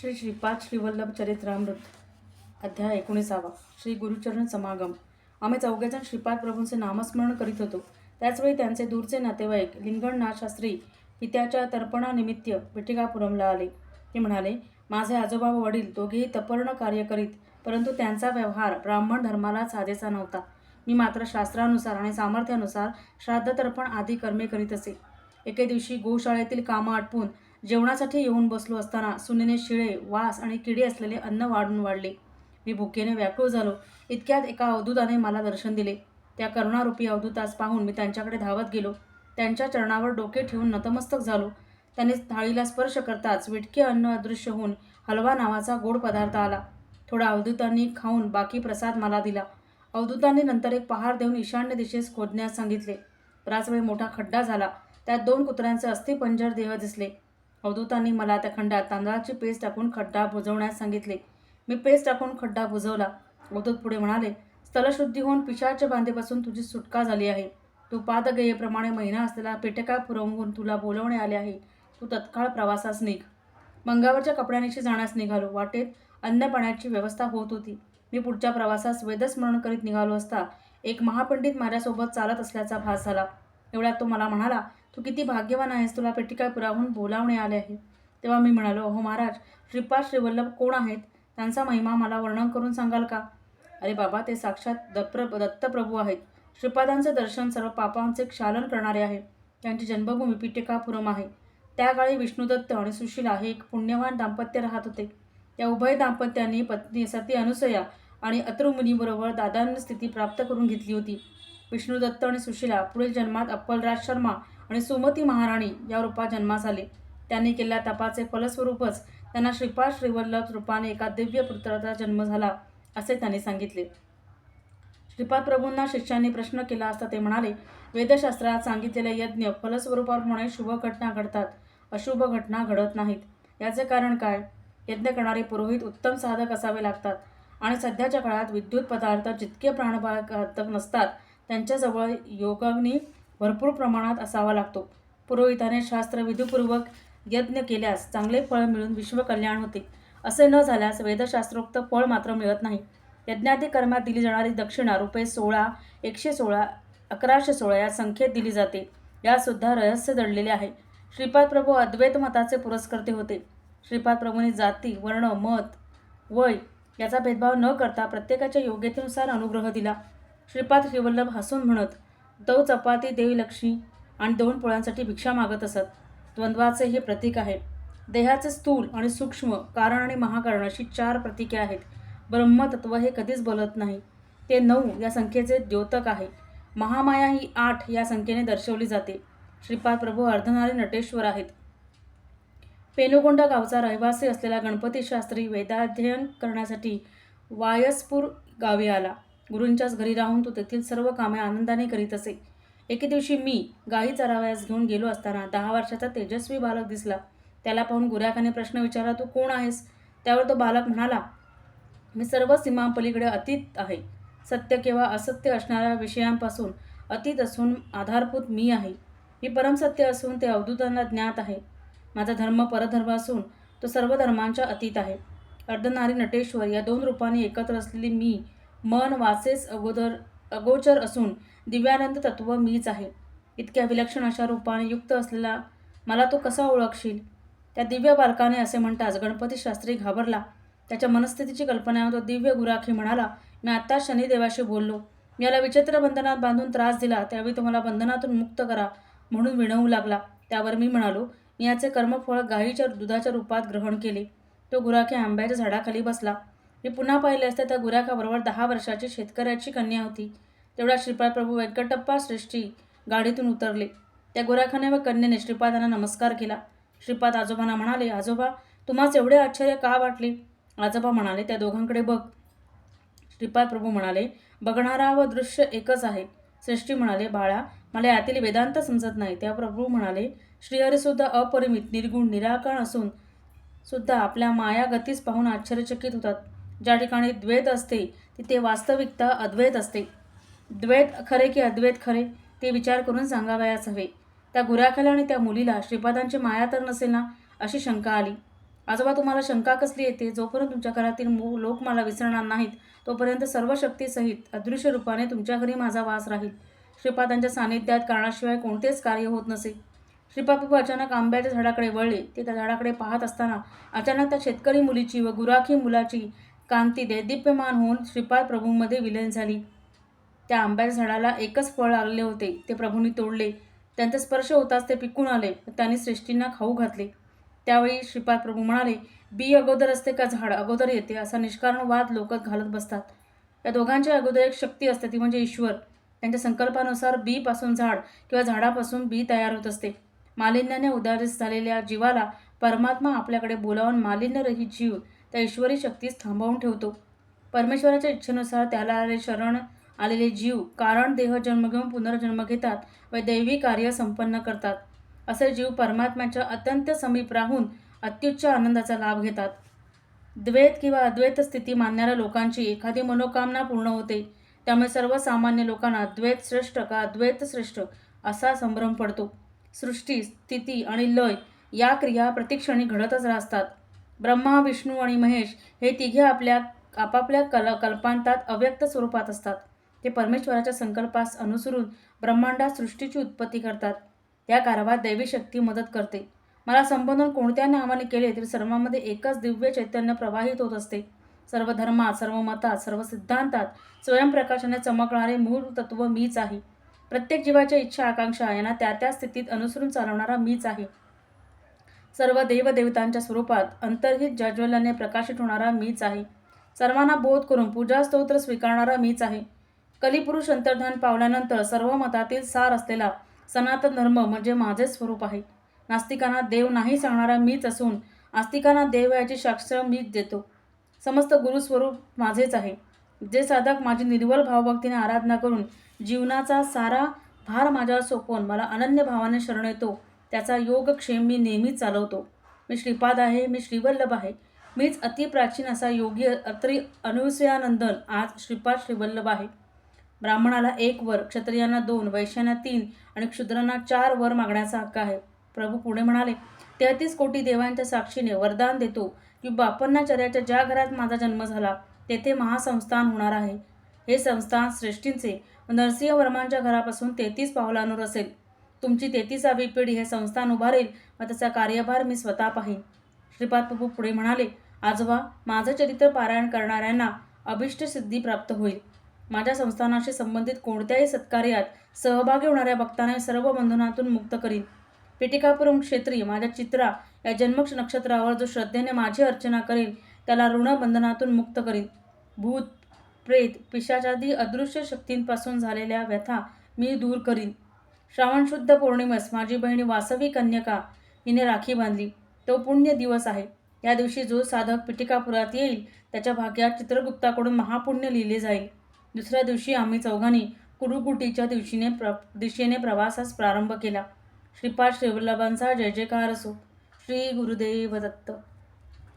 श्री श्रीपाद श्रीवल्लभ चरित्रामृत अध्याय एकोणीसावा. श्री गुरुचरण समागम. आम्ही चौघेजण श्रीपाद प्रभूंचे नामस्मरण करीत होतो. त्याचवेळी त्यांचे दूरचे नातेवाईक लिंगणनाथ शास्त्री पित्याच्या तर्पणानिमित्त विठिकापुरमला आले. ते म्हणाले माझे आजोबा व वडील दोघेही तपर्ण कार्य करीत परंतु त्यांचा व्यवहार ब्राह्मण धर्माला साधेचा नव्हता. मी मात्र शास्त्रानुसार आणि सामर्थ्यानुसार श्राद्धतर्पण आदी कर्मे करीत असे. एके दिवशी गोशाळेतील कामं आटपून जेवणासाठी येऊन बसलो असताना सुनेने शिळे वास आणि किडे असलेले अन्न वाढून वाढले. मी भुकेने व्याकुळ झालो. इतक्यात एका अवधूताने मला दर्शन दिले. त्या करुणारूपी अवधूतास पाहून मी त्यांच्याकडे धावत गेलो. त्यांच्या चरणावर डोके ठेवून नतमस्तक झालो. त्याने थाळीला स्पर्श करताच विटके अन्न अदृश्य होऊन हलवा नावाचा गोड पदार्थ आला. थोडा अवधूतांनी खाऊन बाकी प्रसाद मला दिला. अवधूतांनी नंतर एक पहार देऊन ईशान्य दिशेस खोदण्यास सांगितले. बराच वेळ मोठा खड्डा झाला. त्यात दोन कुत्र्यांचे अस्थिपंजर देह दिसले. अवधूतांनी मला त्या खंडात तांदळाची पेस्ट टाकून खड्डा बुजवण्यास सांगितले. मी पेस्ट टाकून खड्डा बुजवला अवधूत पुढे म्हणाले स्थलशुद्धी होऊन पिशाच्या बांधेपासून तुझी सुटका झाली आहे. तू पादगयेप्रमाणे महिना असलेला पेटका पुरवून तुला बोलवणे आले आहे. तू तत्काळ प्रवासास निघ. मंगावरच्या कपड्यांशी जाण्यास निघालो. वाटेत अन्न पाण्याची व्यवस्था होत होती. मी पुढच्या प्रवासास वेदस्मरण करीत निघालो असता एक महापंडित माझ्यासोबत चालत असल्याचा भास झाला. एवढ्यात तो मला म्हणाला तू किती भाग्यवान आहेस तुला पेटिकापुराहून बोलावणे आले आहे. तेव्हा मी म्हणालो अहो महाराज श्रीपाद श्रीवल्लभ कोण आहेत? त्यांचा महिमा मला वर्णन करून सांगाल का? अरे बाबा ते साक्षात दत्प्र दत्तप्रभू आहेत. श्रीपादांचं दर्शन सर्व पापांचे क्षालन करणारे आहे. त्यांची जन्मभूमी पिटिकापुरम आहे. त्या काळी विष्णुदत्त आणि सुशीला हे एक पुण्यवान दाम्पत्य राहत होते. त्या उभय दाम्पत्यांनी पत्नी सती अनुसया आणि अत्रुमुनीबरोबर दादांनी स्थिती प्राप्त करून घेतली होती. विष्णुदत्त आणि सुशीला पुढील जन्मात अप्पलराज शर्मा आणि सुमती महाराणी या रूपात जन्मास आले. त्यांनी केलेल्या तपाचे फलस्वरूपच त्यांना श्रीपाद श्रीवल्लभ रूपाने एका दिव्य पुत्राचा जन्म झाला असे त्यांनी सांगितले. श्रीपाद प्रभूंना शिष्यांनी प्रश्न केला असता ते म्हणाले वेदशास्त्रात सांगितलेले यज्ञ फलस्वरूपाप्रमाणे शुभ घटना घडतात अशुभ घटना घडत नाहीत. याचे कारण काय? यज्ञ करणारे पुरोहित उत्तम साधक असावे लागतात आणि सध्याच्या काळात विद्युत पदार्थ जितके प्राणघातक नसतात त्यांच्याजवळ योगाग्नी भरपूर प्रमाणात असावा लागतो. पुरोहिताने शास्त्र विधीपूर्वक यज्ञ केल्यास चांगले फळ मिळून विश्वकल्याण होते. असे न झाल्यास वेदशास्त्रोक्त फळ मात्र मिळत नाही. यज्ञादी कर्मात दिली जाणारी दक्षिणा रुपये सोळा एकशे सोळा अकराशे सोळा या संख्येत दिली जाते. यासुद्धा रहस्य दडलेले आहे. श्रीपाद प्रभू अद्वैत मताचे पुरस्कर्ते होते. श्रीपाद प्रभूंनी जाती वर्ण मत वय याचा भेदभाव न करता प्रत्येकाच्या योग्यतेनुसार अनुग्रह दिला. श्रीपाद श्रीवल्लभ हसून म्हणत दौ चपाती देवी लक्ष्मी आणि दोन पोळ्यांसाठी भिक्षा मागत असत. द्वंद्वाचे हे प्रतीक आहे. देहाचे स्थूल आणि सूक्ष्म कारण आणि महाकारण अशी चार प्रतीके आहेत. ब्रह्मतत्व हे कधीच बोलत नाही. ते नऊ या संख्येचे द्योतक आहे. महामाया ही आठ या संख्येने दर्शवली जाते. श्रीपाद प्रभू अर्धनारी नटेश्वर आहेत. पेनुगोंडा गावचा रहिवासी असलेला गणपती शास्त्री वेदाध्ययन करण्यासाठी वायसपूर गावी आला. गुरूंच्याच घरी राहून तो तेथील सर्व कामे आनंदाने करीत असे. एके दिवशी मी गाई चरावयास घेऊन गेलो असताना दहा वर्षाचा तेजस्वी बालक दिसला. त्याला पाहून गुराखाने प्रश्न विचारला तू कोण आहेस? त्यावर तो बालक म्हणाला मी सर्व सीमापलीकडे अतीत आहे. सत्य किंवा असत्य असणाऱ्या विषयांपासून अतीत असून आधारभूत मी आहे. मी परमसत्य असून ते अवधूतांना ज्ञात आहे. माझा धर्म परधर्म असून तो सर्व धर्मांच्या अतीत आहे. अर्धनारी नटेश्वर या दोन रूपांनी एकत्र असलेली मी मन वासेस अगोदर अगोचर असून दिव्यानंद तत्व मीच आहे. इतक्या विलक्षण अशा रूपाने युक्त असलेला मला तो कसा ओळखशील? त्या दिव्य बालकाने असे म्हणताच गणपती शास्त्री घाबरला. त्याच्या मनस्थितीची कल्पना तो दिव्य गुराखी म्हणाला मी आत्ता शनिदेवाशी बोललो. मी याला विचित्र बंधनात बांधून त्रास दिला त्यावेळी तुम्हाला बंधनातून मुक्त करा म्हणून विणवू लागला. त्यावर मी म्हणालो मी याचे कर्मफळ गाईच्या दुधाच्या रूपात ग्रहण केले. तो गुराखी आंब्याच्या झाडाखाली बसला. मी पुन्हा पाहिले असते त्या गुराखाबरोबर दहा वर्षाची शेतकऱ्याची कन्या होती. तेवढा श्रीपाद प्रभू व्यंकटप्पा श्रेष्ठी गाडीतून उतरले. त्या गुराखाने व कन्येने श्रीपादांना नमस्कार केला. श्रीपाद आजोबांना म्हणाले आजोबा तुम्हाच एवढे आश्चर्य का वाटले? आजोबा म्हणाले त्या दोघांकडे बघ. श्रीपाद प्रभू म्हणाले बघणारा व दृश्य एकच आहे. श्रेष्ठी म्हणाले बाळा मला यातील वेदांत समजत नाही. त्या प्रभू म्हणाले श्रीहरीसुद्धा अपरिमित निर्गुण निराकार असून सुद्धा आपल्या माया गतीच पाहून आश्चर्यचकित होतात. ज्या ठिकाणी द्वैत असते तिथे वास्तविकता अद्वैत असते. द्वैत खरे की अद्वैत खरे ते विचार करून सांगावयास हवे. त्या गुराख्याला आणि त्या मुलीला श्रीपादांची माया तर नसेल ना अशी शंका आली. आजोबा तुम्हाला शंका कसली येते? जोपर्यंत तुमच्या घरातील मू लोक मला विसरणार नाहीत तोपर्यंत सर्व शक्तीसहित अदृश्य रूपाने तुमच्या घरी माझा वास राहील. श्रीपादांच्या सानिध्यात कारणाशिवाय कोणतेच कार्य होत नसे. श्रीपापू अचानक आंब्याच्या झाडाकडे वळले. ते त्या झाडाकडे पाहत असताना अचानक त्या शेतकरी मुलीची व गुराखी मुलाची कांती देदीप्यमान होऊन श्रीपाद प्रभूंमध्ये विलीन झाली. त्या आंब्याच्या झाडाला एकच फळ लागले होते. ते प्रभूंनी तोडले. त्यांचा स्पर्श होताच ते पिकून आले. त्यांनी श्रेष्ठींना खाऊ घातले. त्यावेळी श्रीपाद प्रभू म्हणाले बी अगोदर असते का झाड? अगोदर येते. असा निष्कारण वाद लोक घालत बसतात. या दोघांच्या अगोदर एक शक्ती असते ती म्हणजे ईश्वर. त्यांच्या संकल्पानुसार बीपासून झाड किंवा झाडापासून बी तयार होत असते. मालिन्याने उदारित झालेल्या जीवाला परमात्मा आपल्याकडे बोलावून मालिन्यरहित जीव त्या ईश्वरी शक्तीस थांबवून ठेवतो. परमेश्वराच्या इच्छेनुसार त्याला आलेले शरण आलेले जीव कारण देह जन्म घेऊन पुनर्जन्म घेतात व दैवी कार्य संपन्न करतात. असे जीव परमात्म्याच्या अत्यंत समीप राहून अत्युच्च आनंदाचा लाभ घेतात. द्वैत किंवा अद्वैत स्थिती मानणाऱ्या लोकांची एखादी मनोकामना पूर्ण होते. त्यामुळे सर्वसामान्य लोकांना द्वैत श्रेष्ठ का अद्वैत श्रेष्ठ असा संभ्रम पडतो. सृष्टी स्थिती आणि लय या क्रिया प्रतिक्षणी घडतच राहतात. ब्रह्मा विष्णू आणि महेश हे तिघे आपल्या आपापल्या कल कल्पांतात अव्यक्त स्वरूपात असतात. ते परमेश्वराच्या संकल्पास अनुसरून ब्रह्मांडात सृष्टीची उत्पत्ती करतात. या कारभात दैवी शक्ती मदत करते. मला संबोधन कोणत्या नावाने केले तरी सर्वांमध्ये एकच दिव्य चैतन्य प्रवाहित होत असते. सर्व धर्मात सर्व मतात सर्व सिद्धांतात स्वयंप्रकाशाने चमकणारे मूळ तत्व मीच आहे. प्रत्येक जीवाच्या इच्छा आकांक्षा यांना त्या त्या स्थितीत अनुसरून चालवणारा मीच आहे. सर्व देवदेवतांच्या स्वरूपात अंतर्हित ज्याज्वल्याने प्रकाशित होणारा मीच आहे. सर्वांना बोध करून पूजा स्तोत्र स्वीकारणारा मीच आहे. कलिपुरुष अंतर्धान पावल्यानंतर सर्व मतातील सार असलेला सनातन धर्म म्हणजे माझेच स्वरूप आहे. नास्तिकांना देव नाही सांगणारा मीच असून आस्तिकांना देव याची साक्ष मीच देतो. समस्त गुरुस्वरूप माझेच आहे. जे साधक माझी निर्वल भावभक्तीने आराधना करून जीवनाचा सारा भार माझ्यावर सोपवून मला अनन्य भावाने शरण येतो त्याचा योगक्षेम मी नेहमीच चालवतो. मी श्रीपाद आहे मी श्रीवल्लभ आहे. मीच अतिप्राचीन असा योगी अत्री अनुसयानंदन आज श्रीपाद श्रीवल्लभ आहे. ब्राह्मणाला एक वर क्षत्रियांना दोन वैश्यांना तीन आणि क्षुद्रांना चार वर मागण्याचा हक्क आहे. प्रभू पुढे म्हणाले तेहतीस कोटी देवांच्या साक्षीने वरदान देतो की बापन्नाचार्याच्या ज्या घरात माझा जन्म झाला तेथे महासंस्थान होणार आहे. हे संस्थान श्रेष्ठींचे नरसिंहवर्मांच्या घरापासून तेहतीस पावलांवर असेल. तुमची तेहतीसावी पिढी हे संस्थान उभारेल व त्याचा कार्यभार मी स्वतः पाहीन. श्रीपाद प्रभू पुढे म्हणाले आजोबा माझं चरित्र पारायण करणाऱ्यांना अभिष्ट सिद्धी प्राप्त होईल. माझ्या संस्थानाशी संबंधित कोणत्याही सत्कार्यात सहभागी होणाऱ्या भक्तांना सर्व बंधनातून मुक्त करीन. पेटिकापुरम क्षेत्री माझ्या चित्रा या जन्म नक्षत्रावर जो श्रद्धेने माझी अर्चना करेल त्याला ऋणबंधनातून मुक्त करीन. भूत प्रेत पिशाचादी अदृश्य शक्तींपासून झालेल्या व्यथा मी दूर करीन. श्रावण शुद्ध पौर्णिमेस माझी बहिणी वासवी कन्यका हिने राखी बांधली. तो पुण्य दिवस आहे. या दिवशी जो साधक पिटिकापुरात येईल त्याच्या भाग्यात चित्रगुप्ताकडून महापुण्य लिहिले जाईल. दुसऱ्या दिवशी आम्ही चौघांनी कुरुकुटीच्या दिवशीने प्र दिशेने प्रवासास प्रारंभ केला. श्रीपाद श्रीवल्लभांचा जय जयकार असो. श्री गुरुदेव दत्त.